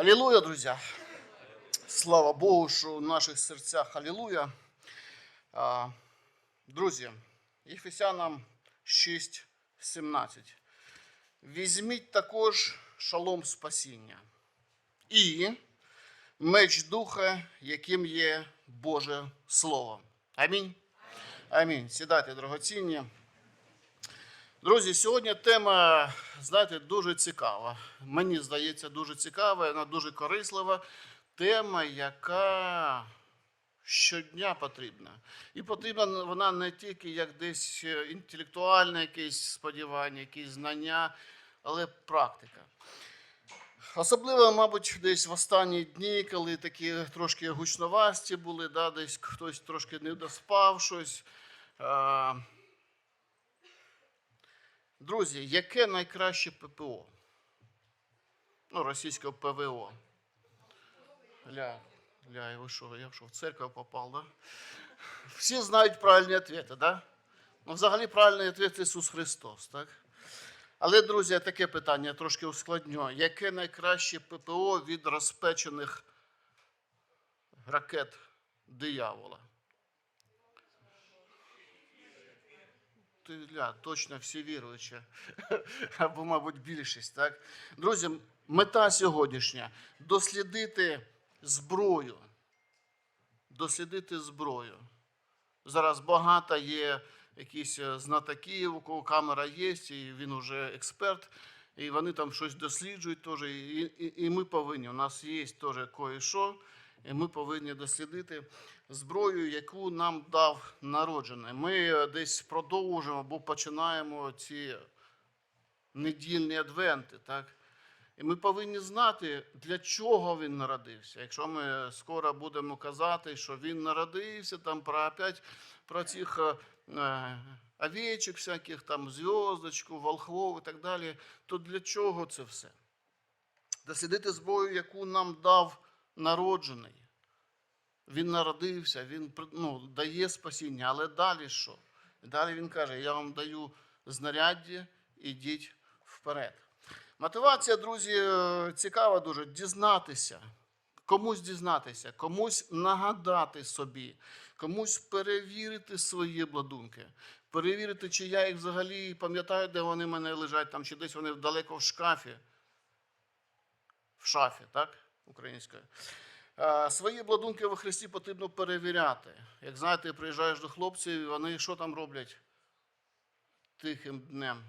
Аллилуйя, друзі! Слава Богу, що в наших серцях Аллилуйя. Друзі, Єфесянам 6.17. Візьміть також шалом спасіння і меч духа, яким є Боже Слово. Амінь. Амінь. Сідайте, дорогоцінні. Друзі, сьогодні тема, знаєте, дуже цікава. Мені здається, дуже цікава, вона дуже корислива. Тема, яка щодня потрібна. І потрібна вона не тільки як десь е, інтелектуальне якесь сподівання, якісь знання, але практика. Особливо, мабуть, десь в останні дні, коли такі трошки гучновасті були, да, десь хтось трошки не доспав щось. Друзі, яке найкраще ППО? Ну, російського ПВО. Ля, ля, ви що, я що, в церкву попав, да? Всі знають правильні відповіді, да? Ну, взагалі правильний відповідь Ісус Христос, так? Але, друзі, таке питання трошки ускладню. Яке найкраще ППО від розпечених ракет диявола? Ти, точно всі віруючі. Або, мабуть, більшість, так? Друзі, мета сьогоднішня дослідити зброю. Дослідити зброю. Зараз багато є якісь е, знатоків, у кого камера є, і він вже експерт, і вони там щось досліджують теж. І, і, і ми повинні. У нас є теж кое-що, ми повинні дослідити зброю, яку нам дав народжений. Ми е, десь продовжуємо або починаємо ці недільні адвенти. так? І ми повинні знати, для чого він народився. Якщо ми скоро будемо казати, що він народився, там про опять про цих е, е, овечок всяких, там зв'язочку, волхвов і так далі, то для чого це все? Дослідити зброю, яку нам дав народжений. Він народився, він ну, дає спасіння, але далі що? Далі він каже: я вам даю знаряддя, ідіть вперед. Мотивація, друзі, е, цікава дуже дізнатися, комусь дізнатися, комусь нагадати собі, комусь перевірити свої обладунки, перевірити, чи я їх взагалі пам'ятаю, де вони в мене лежать, там, чи десь вони далеко в шкафі. В шафі, так? Українською. Е, Свої обладунки во Христі потрібно перевіряти. Як знаєте, приїжджаєш до хлопців, і вони що там роблять тихим днем?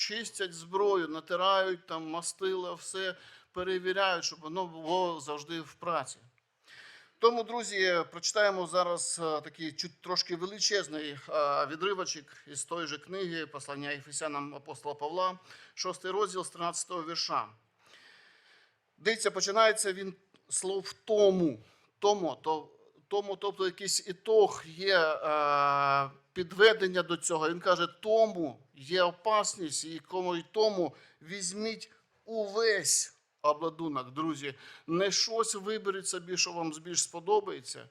чистять зброю, натирають там мастила, все перевіряють, щоб воно було завжди в праці. Тому, друзі, прочитаємо зараз е, такий трошки величезний е, відривочок із тої же книги послання Ефесянам апостола Павла, 6 розділ з 13 вірша. Дивіться, починається він слов тому, тому, то, тому тобто якийсь ітог є е, підведення до цього. Він каже, тому є опасність, і кому і тому візьміть увесь обладунок, друзі. Не щось виберіть собі, що вам більш сподобається.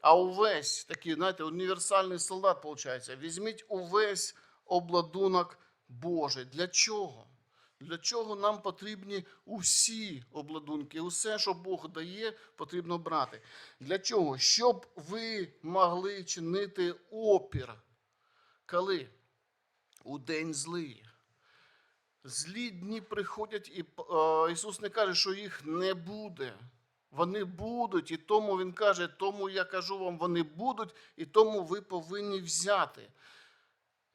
А увесь такий, знаєте, універсальний солдат, виходить. Візьміть увесь обладунок Божий. Для чого? Для чого нам потрібні усі обладунки? Усе, що Бог дає, потрібно брати. Для чого? Щоб ви могли чинити опір. Коли? У день злий. Злі дні приходять, і Ісус не каже, що їх не буде. Вони будуть, і тому Він каже, тому я кажу вам, вони будуть, і тому ви повинні взяти.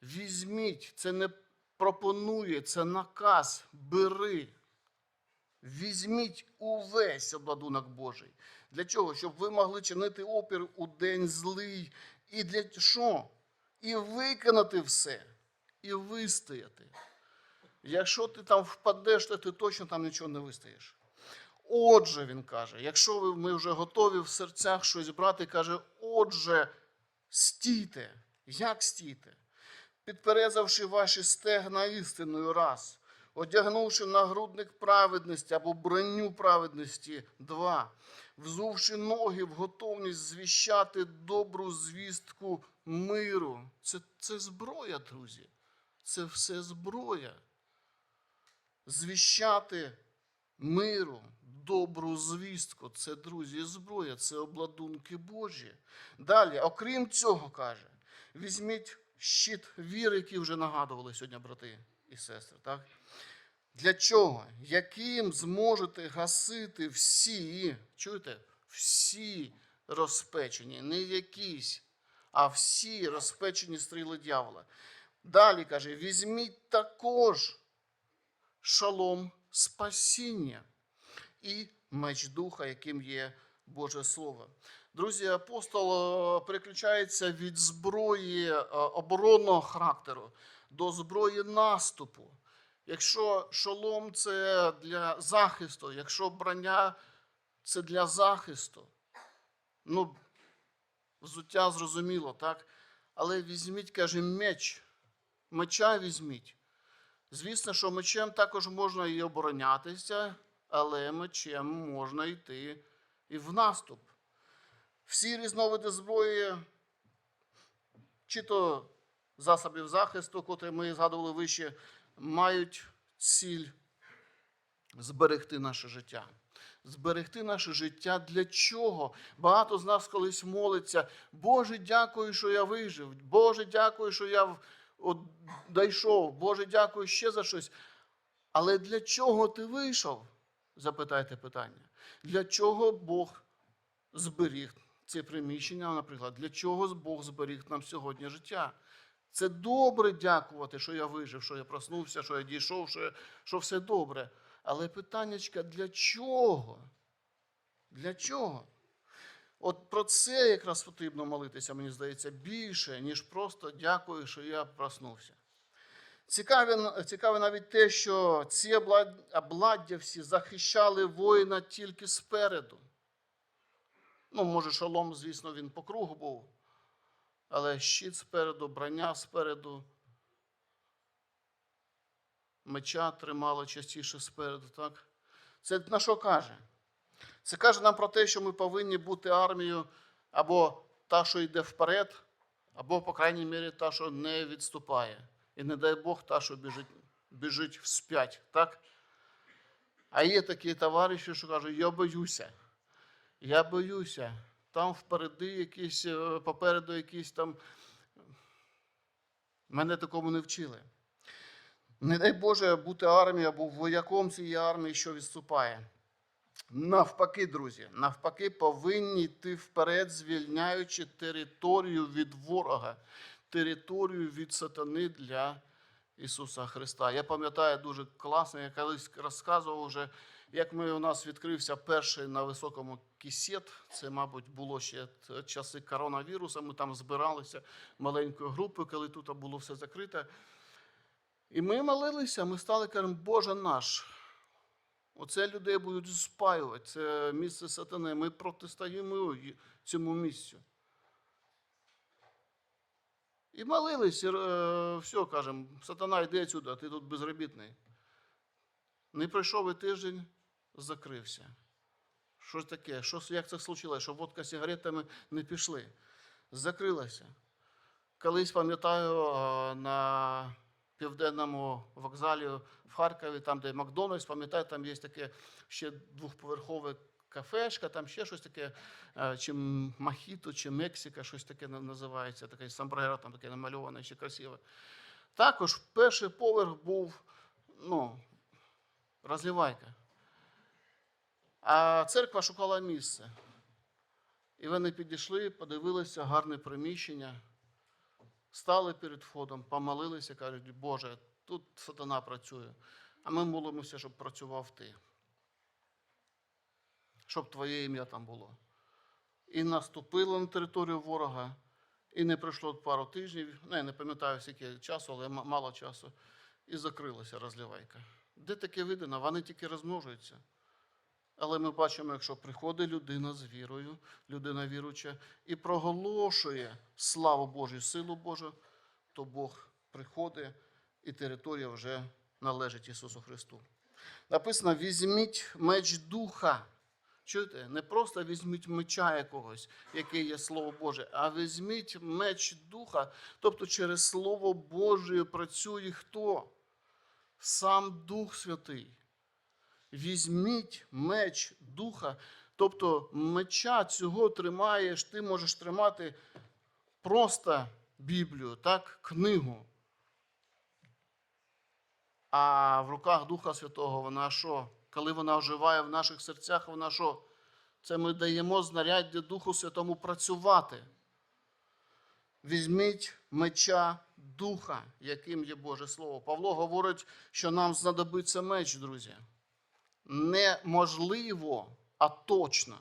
Візьміть, це не пропонує, це наказ, бери. Візьміть увесь обладунок Божий. Для чого? Щоб ви могли чинити опір у день злий. І для що? І виконати все, і вистояти. Якщо ти там впадеш, то ти точно там нічого не вистоїш. Отже, він каже, якщо ми вже готові в серцях щось брати, каже, отже, стійте. Як стійте? Підперезавши ваші стегна істиною раз, одягнувши нагрудник праведності або броню праведності два, взувши ноги в готовність звіщати добру звістку миру. Це, це зброя, друзі. Це все зброя. звіщати миру, добру звістку. Це, друзі, зброя, це обладунки Божі. Далі, окрім цього, каже, візьміть щит віри, який вже нагадували сьогодні брати і сестри. Так? Для чого? Яким зможете гасити всі, чуєте, всі розпечені, не якісь, а всі розпечені стріли дьявола. Далі каже: візьміть також шалом спасіння і меч духа, яким є Боже Слово. Друзі, апостол е, переключається від зброї е, оборонного характеру до зброї наступу. Якщо шолом це для захисту, якщо броня це для захисту, ну, взуття зрозуміло, так? Але візьміть, каже, меч, меча візьміть. Звісно, що мечем також можна і оборонятися, але мечем можна йти і в наступ. Всі різновиди зброї, чи то засобів захисту, котрі ми згадували вище, мають ціль зберегти наше життя. Зберегти наше життя для чого? Багато з нас колись молиться. Боже, дякую, що я вижив. Боже, дякую, що я дійшов. Боже, дякую ще за щось. Але для чого ти вийшов? Запитайте питання. Для чого Бог зберіг це приміщення, наприклад? Для чого Бог зберіг нам сьогодні життя? Це добре дякувати, що я вижив, що я проснувся, що я дійшов, що, я, що все добре. Але питаннячка, для чого? Для чого? От про це якраз потрібно молитися, мені здається, більше, ніж просто дякую, що я проснувся. Цікаве, цікаве навіть те, що ці облад- обладдя всі захищали воїна тільки спереду. Ну, може, шолом, звісно, він по кругу був, але щит спереду, броня спереду, меча тримало частіше спереду, так? Це на що каже? Це каже нам про те, що ми повинні бути армією або та, що йде вперед, або, по крайній мірі, та, що не відступає. І не дай Бог, та, що біжить, біжить вспять. Так? А є такі товариші, що кажуть, я боюся. Я боюся. Там впереди якісь, е, попереду якісь там. Мене такому не вчили. Не дай Боже бути армією або вояком цієї армії, що відступає. Навпаки, друзі, навпаки, повинні йти вперед, звільняючи територію від ворога, територію від сатани для Ісуса Христа. Я пам'ятаю дуже класно, я колись розказував вже, як ми у нас відкрився перший на високому кісет. Це, мабуть, було ще часи коронавірусу. Ми там збиралися маленькою групою, коли тут було все закрите. І ми молилися, ми стали кажемо, Боже наш. Оце людей будуть спаювати, це місце сатани. Ми протистоїмо цьому місцю. І молились, е, все, кажемо, сатана, йди отсюда, ти тут безробітний. Не пройшов і тиждень, закрився. Що ж таке? Що, як це случилось? Що водка з сигаретами не пішли? Закрилася. Колись пам'ятаю е, на південному вокзалі в Харкові, там, де Макдональдс, пам'ятаю, там є таке ще двохповерхове кафешка, там ще щось таке, е, чи Махіто, чи Мексика, щось таке називається, таке самбрero, там таке намальоване, ще красиве. Також перший поверх був ну, розливайка. А церква шукала місце. І вони підійшли, подивилися, гарне приміщення, стали перед входом, помолилися, кажуть, Боже, тут сатана працює, а ми молимося, щоб працював ти. Щоб твоє ім'я там було. І наступили на територію ворога, і не пройшло пару тижнів, ну, я не пам'ятаю скільки часу, але мало часу, і закрилася розливайка. Де таке видано? Вони тільки розмножуються. Але ми бачимо, якщо приходить людина з вірою, людина віруча, і проголошує славу Божу, силу Божу, то Бог приходить, і територія вже належить Ісусу Христу. Написано: візьміть меч духа. Чуєте? Не просто візьміть меча якогось, який є Слово Боже, а візьміть меч духа, тобто через Слово Боже працює хто? сам Дух Святий. Візьміть меч Духа, тобто меча цього тримаєш, ти можеш тримати просто Біблію, так, книгу. А в руках Духа Святого вона що? Коли вона оживає в наших серцях, вона що? Це ми даємо знаряддя Духу Святому працювати. Візьміть меча Духа, яким є Боже Слово. Павло говорить, що нам знадобиться меч, друзі. Неможливо, а точно.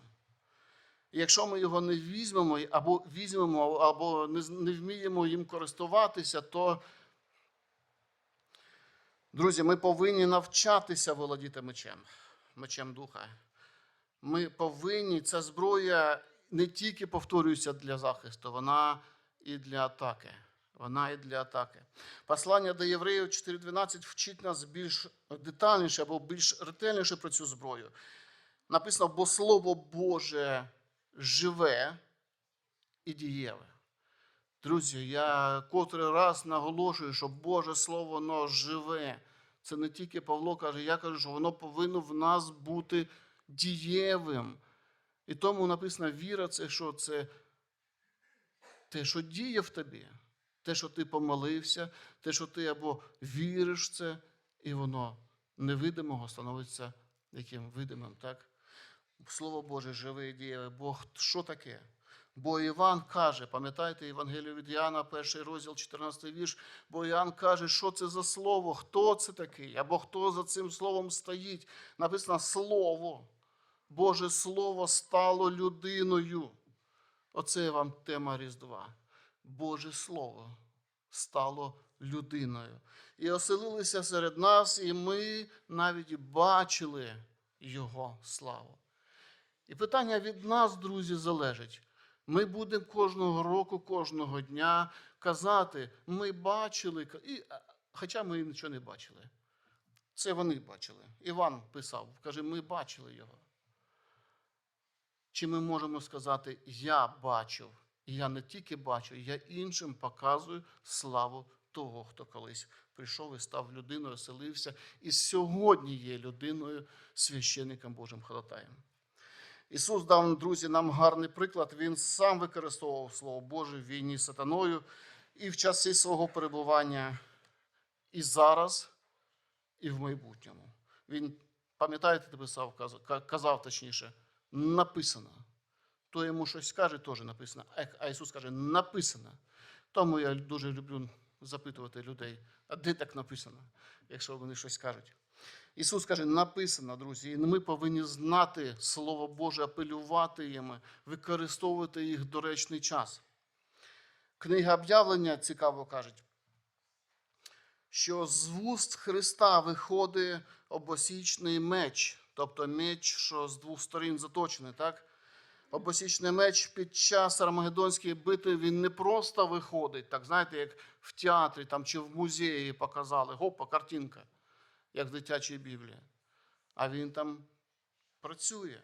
Якщо ми його не візьмемо, або візьмемо, або не вміємо їм користуватися, то, друзі, ми повинні навчатися володіти мечем, мечем духа. Ми повинні, ця зброя не тільки повторюється для захисту, вона і для атаки. Вона і для атаки. Послання до євреїв 4.12 вчить нас більш детальніше або більш ретельніше про цю зброю. Написано, бо Слово Боже живе і дієве. Друзі, я котрий раз наголошую, що Боже Слово воно живе. Це не тільки Павло каже, я кажу, що воно повинно в нас бути дієвим. І тому написано, віра це що? Це те, що діє в тобі, те, що ти помолився, те, що ти або віриш в це, і воно невидимого становиться яким видимим, так? Слово Боже живе і дієве. Бог що таке? Бо Іван каже, пам'ятаєте Євангелію від Іоанна, перший розділ, 14 вірш, бо Іоанн каже, що це за слово, хто це такий, або хто за цим словом стоїть. Написано Слово. Боже Слово стало людиною. Оце вам тема Різдва. Боже Слово стало людиною. І оселилися серед нас, і ми навіть бачили Його славу. І питання від нас, друзі, залежить. Ми будемо кожного року, кожного дня казати, ми бачили, і, хоча ми нічого не бачили. Це вони бачили. Іван писав, каже, ми бачили його. Чи ми можемо сказати, я бачив, і я не тільки бачу, я іншим показую славу того, хто колись прийшов і став людиною, оселився, і сьогодні є людиною, священником Божим ходатаєм. Ісус дав, друзі, нам гарний приклад. Він сам використовував Слово Боже в війні з сатаною і в часи свого перебування, і зараз, і в майбутньому. Він, пам'ятаєте, писав, казав точніше, написано. То йому щось скаже, теж написано. А- Ісус каже, написано. Тому я дуже люблю запитувати людей, а де так написано, якщо вони щось кажуть. Ісус каже, написано, друзі, і ми повинні знати Слово Боже, апелювати їм, використовувати їх доречний час. Книга об'явлення цікаво кажуть, що з вуст Христа виходить обосічний меч, тобто меч, що з двох сторін заточений, так? Обосічний меч під час Армагеддонської битви він не просто виходить, так знаєте, як в театрі там, чи в музеї показали, гопа, картинка як в дитячій Біблії. А він там працює.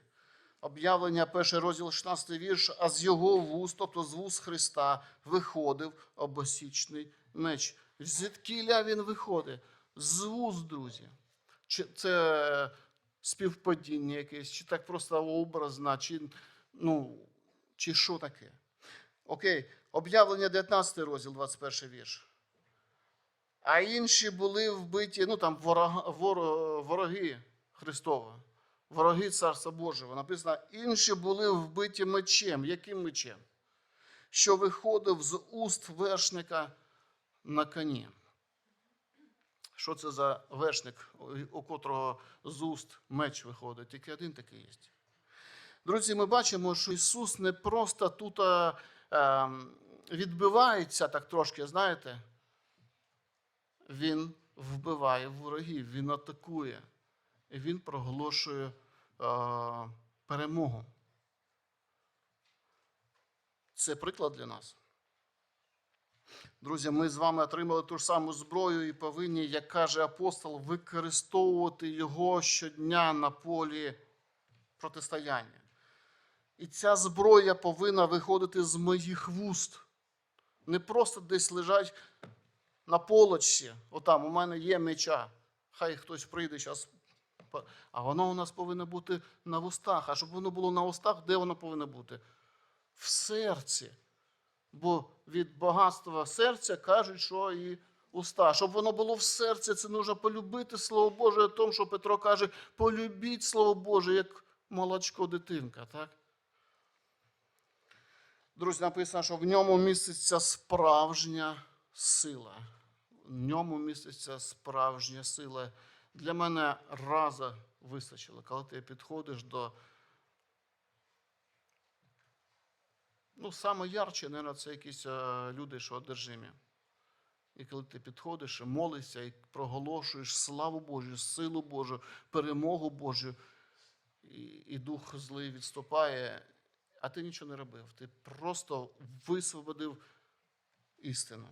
Об'явлення, перший розділ 16 вірш, а з його вуст, тобто з вуст Христа, виходив обосічний меч. Звідкіля він виходить? З вуст, друзі. Чи це співпадіння якесь, чи так просто образно, чи, ну, чи що таке? Окей, об'явлення 19 розділ, 21 вірш. А інші були вбиті, ну там ворога, вор- вороги Христова, вороги Царства Божого. Написано, інші були вбиті мечем. Яким мечем? Що виходив з уст вершника на коні. Що це за вершник, у котрого з уст меч виходить? Тільки один такий є. Друзі, ми бачимо, що Ісус не просто тут е, ем, відбивається так трошки, знаєте. Він вбиває ворогів, він атакує, і він проголошує е, перемогу. Це приклад для нас. Друзі, ми з вами отримали ту ж саму зброю і повинні, як каже апостол, використовувати його щодня на полі протистояння. І ця зброя повинна виходити з моїх вуст. Не просто десь лежать на полочці. Отам у мене є меча. хай хтось прийде зараз. А воно у нас повинно бути на вустах. А щоб воно було на устах, де воно повинно бути? В серці. Бо від багатства серця кажуть, що і уста. Щоб воно було в серці, це нужно полюбити Слово Боже, тому що Петро каже, полюбіть Слово Боже, як молочко дитинка. Так? Друзі, написано, що в ньому міститься справжня сила. В ньому міститься справжня сила. Для мене раза вистачило, коли ти підходиш до. Ну, саме ярче, мабуть, це якісь е, люди, що одержимі. І коли ти підходиш і молишся і проголошуєш славу Божу, силу Божу, перемогу Божу, і, і дух злий відступає, а ти нічого не робив. Ти просто висвободив істину.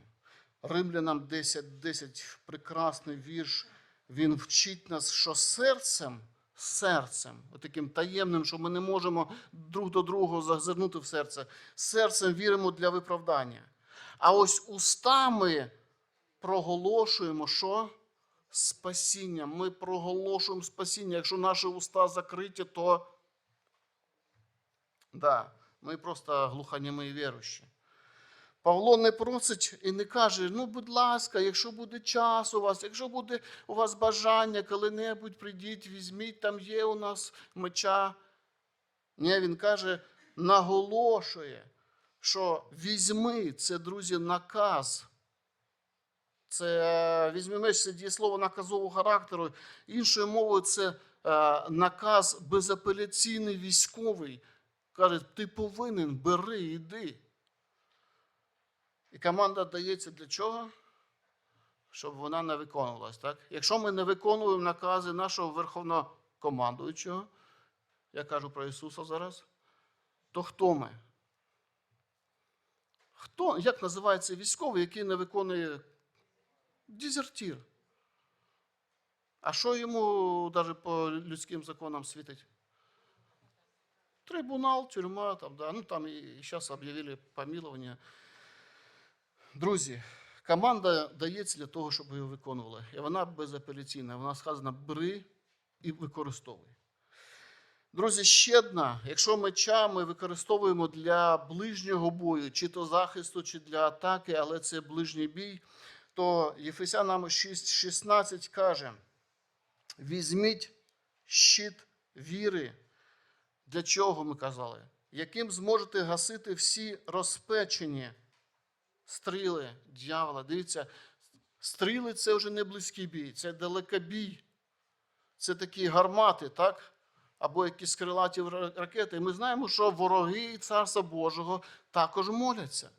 Римлянам 10, 10 прекрасний вірш. Він вчить нас, що серцем, серцем, таким таємним, що ми не можемо друг до другого зазирнути в серце, серцем віримо для виправдання. А ось устами проголошуємо, що? Спасіння. Ми проголошуємо спасіння. Якщо наші уста закриті, то да, ми просто глухонімі і віруючі. Павло не просить і не каже: ну, будь ласка, якщо буде час у вас, якщо буде у вас бажання, коли-небудь прийдіть, візьміть, там є у нас меча. Ні, він каже, наголошує, що візьми, це, друзі, наказ. Це візьми меч, це дієслово наказового характеру. Іншою мовою, це е, наказ безапеляційний військовий. Каже, ти повинен, бери, йди. І команда дається для чого? Щоб вона не виконувалась. Так? Якщо ми не виконуємо накази нашого верховнокомандуючого, я кажу про Ісуса зараз, то хто ми? Хто, як називається військовий, який не виконує дезертир? А що йому навіть по людським законам світить? Трибунал, тюрма, там, да. ну там і зараз об'явили помилування. Друзі, команда дається для того, щоб її виконували. І вона безапеляційна. Вона сказана бери і використовуй. Друзі, ще одна. Якщо меча ми використовуємо для ближнього бою, чи то захисту, чи для атаки, але це ближній бій, то Єфесянам 6,16 каже: візьміть щит віри. Для чого ми казали? Яким зможете гасити всі розпечені стріли дьявола. Дивіться, стріли це вже не близький бій, це далекобій. Це такі гармати, так? Або якісь крилаті ракети. І ми знаємо, що вороги Царства Божого також моляться.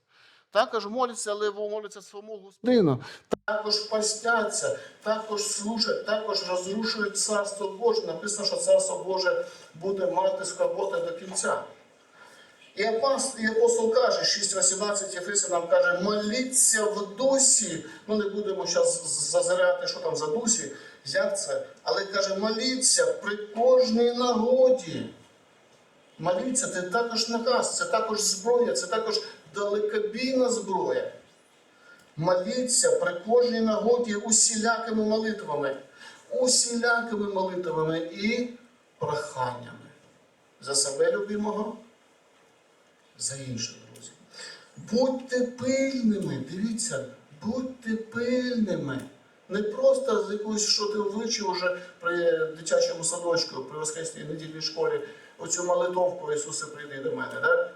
Також моляться, але моляться своєму Господину. Також постяться, також служать, також розрушують Царство Боже. Написано, що Царство Боже буде мати скорботи до кінця. І апостол, і апостол каже, 6.18 Єфеса нам каже, моліться в дусі. Ну не будемо зараз зазирати, що там за дусі, як це. Але каже, моліться при кожній нагоді. Моліться, це також наказ, це також зброя, це також далекобійна зброя. Моліться при кожній нагоді усілякими молитвами, усілякими молитвами і проханнями. За себе любимого за інших друзів. Будьте пильними, дивіться, будьте пильними. Не просто з якоюсь, що ти вивчив уже при дитячому садочку, при воскресній недільній школі, оцю молитовку Ісусе прийди до мене. Да?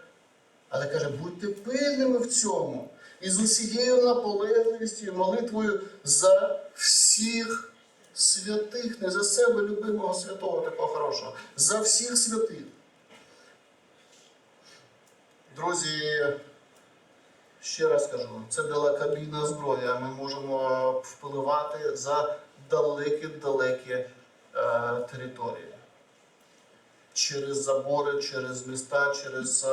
Але каже, будьте пильними в цьому. І з усією наполегливістю і молитвою за всіх святих, не за себе любимого святого, такого хорошого, за всіх святих. Друзі, ще раз кажу, це далекобійна зброя. Ми можемо впливати за далекі-далекі е, території. Через забори, через міста, через.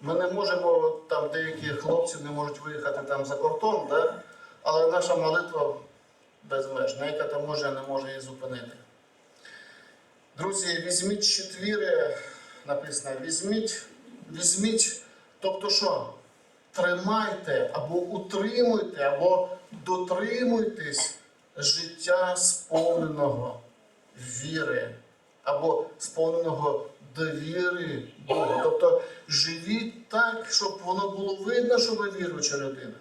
Ми не можемо, там деякі хлопці не можуть виїхати там за кордон, да? але наша молитва безмежна, яка там може, не може її зупинити. Друзі, візьміть четвіри, написано, візьміть візьміть, тобто що? Тримайте або утримуйте, або дотримуйтесь життя сповненого віри або сповненого довіри Богу. Тобто живіть так, щоб воно було видно, що ви віруюча людина.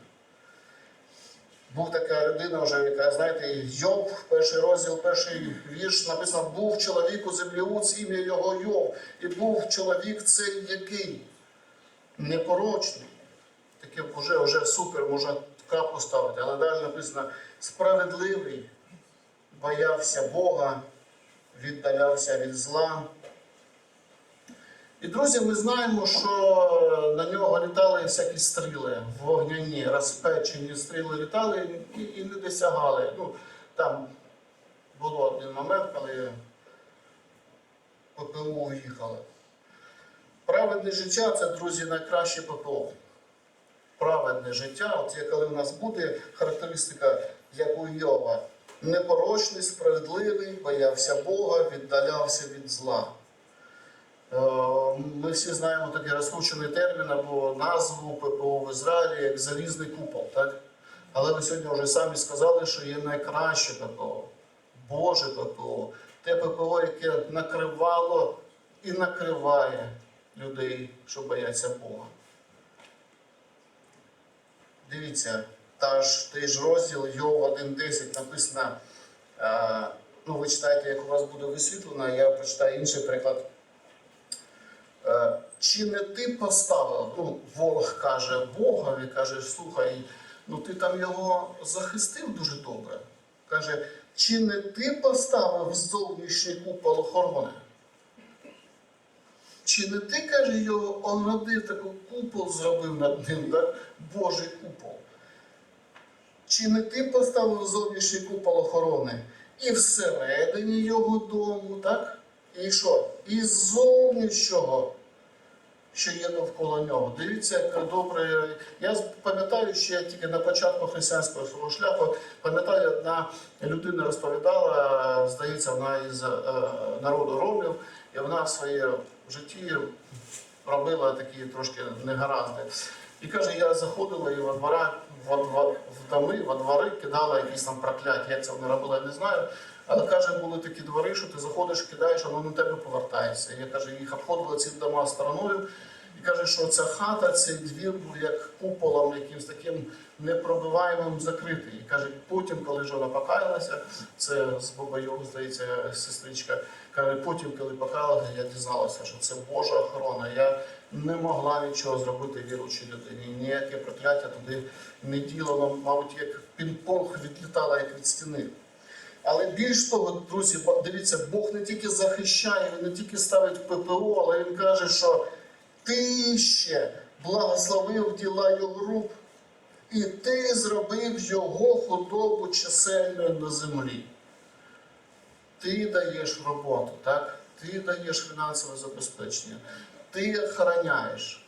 Був така людина, вже, яка, знаєте, Йов, перший розділ, перший вірш написано, був чоловік у землеуц, ім'я його Йов. І був чоловік цей який? Непорочний. Таке вже, вже супер, можна крапку ставити. Але далі написано справедливий, боявся Бога, віддалявся від зла. І друзі, ми знаємо, що на нього літали всякі стріли, вогняні, розпечені стріли літали і, і не досягали. Ну, там було один момент, коли ППУ уїхали. Праведне життя це, друзі, найкраще ППО. Праведне життя, от є коли у нас буде характеристика, як у Йова, непорочний, справедливий, боявся Бога, віддалявся від зла. Ми всі знаємо такий розкручений термін або назву ППО в Ізраїлі як залізний купол. Так? Але ви сьогодні вже самі сказали, що є найкраще ППО, Боже ППО, те ППО, яке накривало і накриває людей, що бояться Бога. Дивіться, та ж, той ж розділ Йов 1.10 написано, е, ну ви читаєте, як у вас буде висвітлено, я прочитаю інший приклад. Е, Чи не ти поставив, ну, ворог каже Богові, каже, слухай, ну ти там його захистив дуже добре. Каже, чи не ти поставив зовнішній купол охорони? Чи не ти, каже, його оградив, такий купол зробив над ним, так? Божий купол? Чи не ти поставив зовнішній купол охорони? І всередині його дому, так? І що? І з зовнішнього, що є довкола нього. Дивіться, як добре. Я пам'ятаю, ще тільки на початку християнського свого шляху, пам'ятаю, одна людина розповідала, здається, вона із е, народу ромів, і вона в своєму житті робила такі трошки негаразди. І каже, я заходила і во двора, во, во, в доми, во двори кидала якісь там прокляття. Як це вона робила, я не знаю. Але каже, були такі двори, що ти заходиш, кидаєш, а воно на тебе повертається. Я каже, їх обходила ці дома стороною. І каже, що ця хата, цей двір був як куполом, якимось таким непробиваємим закритий. І каже, потім, коли ж вона покаялася, це з Бабайов, здається, сестричка, каже, потім, коли покаялася, я дізналася, що це Божа охорона. Я не могла нічого зробити віруючій людині. Ніяке прокляття туди не діло, мабуть, як пінг-понг відлітала як від стіни. Але більш того, друзі, дивіться, Бог не тільки захищає, він не тільки ставить ППО, але він каже, що ти ще благословив діла його рук, і ти зробив його худобу чисельною на землі. Ти даєш роботу, так? Ти даєш фінансове забезпечення, ти охороняєш.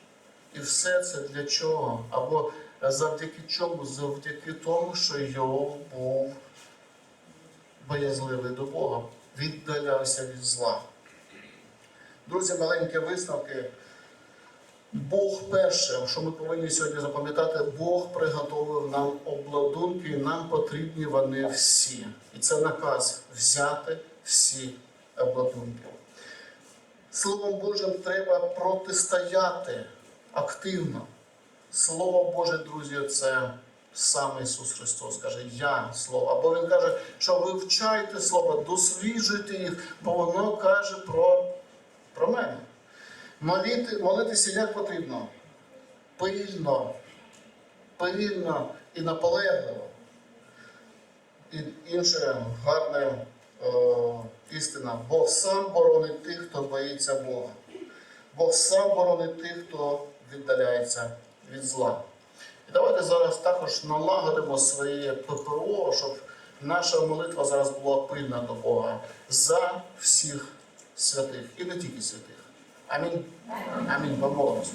І все це для чого? Або завдяки чому? Завдяки тому, що Йов був боязливий до Бога, віддалявся від зла. Друзі, маленькі висновки. Бог перше, що ми повинні сьогодні запам'ятати, Бог приготовив нам обладунки, і нам потрібні вони всі. І це наказ взяти всі обладунки. Словом Божим треба протистояти активно. Слово Боже, друзі, це сам Ісус Христос каже, я слово. Або Він каже, що ви вчайте слово, досліджуйте їх, бо воно каже про, про мене. Моліти, молитися як потрібно? Пильно, пильно і наполегливо. І інше гарне е, істина. Бог сам боронить тих, хто боїться Бога. Бог сам боронить тих, хто віддаляється від зла. Давайте зараз також налагодимо своє ППО, щоб наша молитва зараз була пильна до Бога за всіх святих і не тільки святих. Амінь. Амінь. Помолимося.